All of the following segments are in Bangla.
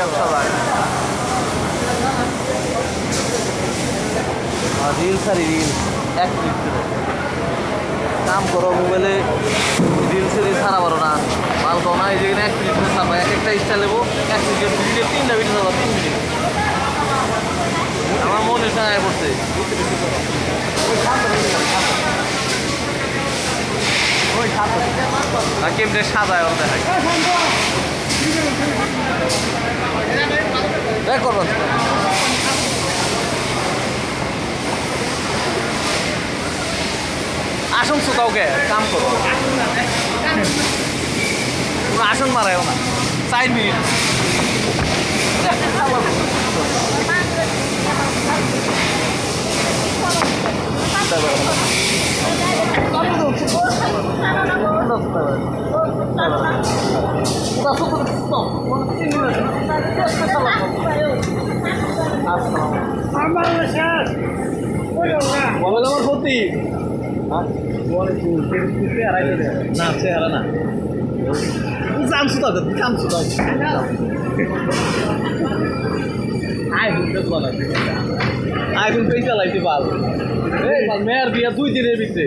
আর রিলস আর এক মিনিট কাম করো মোবাইলে রিলস রিলস ছাড়া পারো না। মাল পাও না, এই যেখানে এক মিনিট করে ছাড়বা এক একটা স্টাইল নেব, এক মিনিট ভিডিও তিনটা ভিডিও ছাড়বা তিন মিনিট আমার মনে সাহায্য করছে। কেমনে ওর দেখায়? দেখ করব আসন সুতাও কে কাম করো। আসন মারায়ও না। চার মিনিট মোবাইল আমার সত্যি না চেহারা না। জানছো তো জানছো তো আইফোন পেয়ে চালাইতে এই মেয়ের বিয়া দুই দিনের ভিতরে।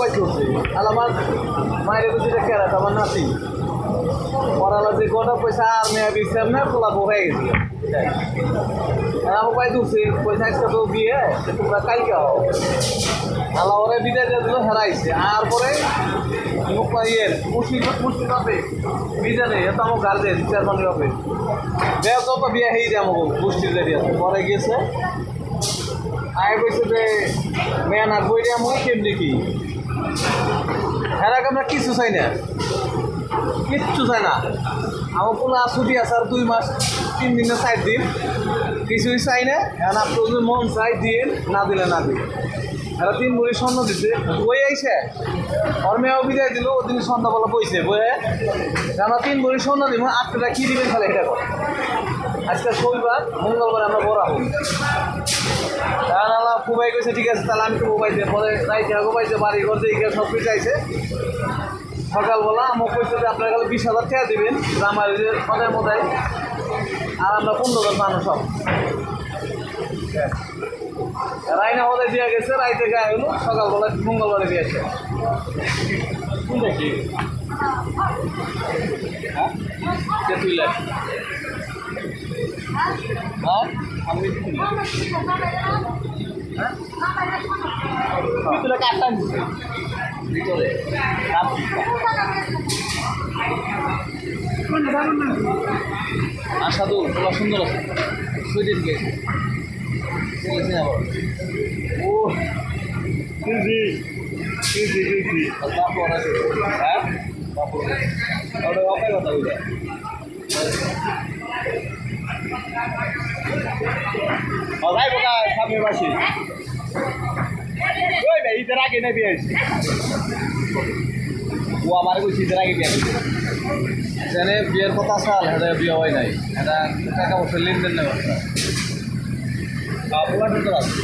বাইক উঠছে আর আমার মায়ের দুটা কেরাত আমার নাতি। পড়ালা যে কটা পয়সা আর মেয়ে দিচ্ছে এমনি পোলাপো হয়ে গেছে। আমার বাইক উঠছে পয়সা একটা তো দিয়ে তোমরা কালকে হও আল্লাহ ওরে বিদায় দিয়ে দিল হেরাইছে। আর পরে মুখ ইয়ে মুর্শিদ মুর্শিদ হবে নেই এত আমার গার্জেন চেয়ারম্যান হবে বিয়ে যত বিয়ে হয়ে যায় আমাকে গোষ্ঠীর পরে গেছে আয় কইছে যে মেয়ে না বই দিয়া মই কেমনি কি? হেরাকে আমরা কিছু চাই না। কিচ্ছু চাই না। আমার কোনো ছুটি আছে আর দুই মাস, তিন দিন চার দিন কিছুই চাই না। এখন আপনি যদি মন চাই দিন না দিলে না দিন এরা তিন মুড়ি স্বর্ণ দিতে বই আইছে? ওর মেয়েও বিদায় দিল, ওদিন সন্ধ্যাবেলা বইছে। বইয়ে আমরা তিন মুড়ি স্বর্ণ দিব আপনারা কি দিবেন তাহলে এটা কর আজকে শনিবার, মঙ্গলবার আমরা বড় হই খুবাই কইছে ঠিক আছে তাহলে আমি তো মোবাইল পরে রাইতে গোবাইতে বাড়ি ঘর দিয়ে সব কিছু আইছে। সকালবেলা আমার কইছে যে আপনার কাছে বিশ হাজার টাকা দিবেন আমার যে পদের মধ্যে আর আমরা পনেরো জন মানুষ সব রাইনা হলে দিয়ে গেছে রাইতে গায়ে হলো সকালবেলা মঙ্গলবারে দিয়েছে হ্যাঁ? হ্যাঁ? আমি ভিতরে কাটটা ভিতরে আশাদুল তোলা সুন্দর আছে ও Easy. Easy, easy. বাপু আছে। হ্যাঁ? ওটা কথা বোকা সামনে বাসি ওই ভাই ঈদের আগে নেবে ও আমার কইছি ঈদের আগে বিয়ে জানে বিয়ের কথা সাল এটা বিয়ে হয় নাই। এটা টাকা পয়সা লেনদেন নেই। আপনার তো আছে।